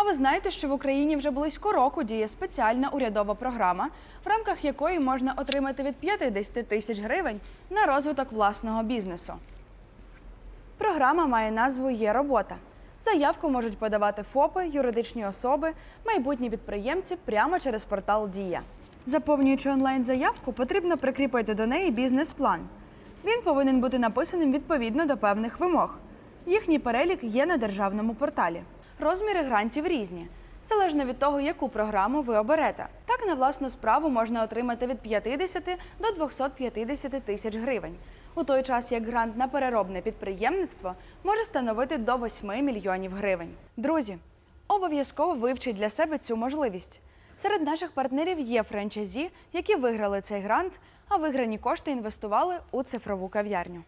А ви знаєте, що в Україні вже близько року діє спеціальна урядова програма, в рамках якої можна отримати від 50 тисяч гривень на розвиток власного бізнесу. Програма має назву Є робота. Заявку можуть подавати ФОПи, юридичні особи, майбутні підприємці прямо через портал Дія. Заповнюючи онлайн-заявку, потрібно прикріпити до неї бізнес-план. Він повинен бути написаним відповідно до певних вимог. Їхній перелік є на державному порталі. Розміри грантів різні, залежно від того, яку програму ви оберете. Так на власну справу можна отримати від 50 до 250 тисяч гривень, у той час як грант на переробне підприємництво може становити до 8 мільйонів гривень. Друзі, обов'язково вивчіть для себе цю можливість. Серед наших партнерів є франчайзі, які виграли цей грант, а виграні кошти інвестували у цифрову кав'ярню.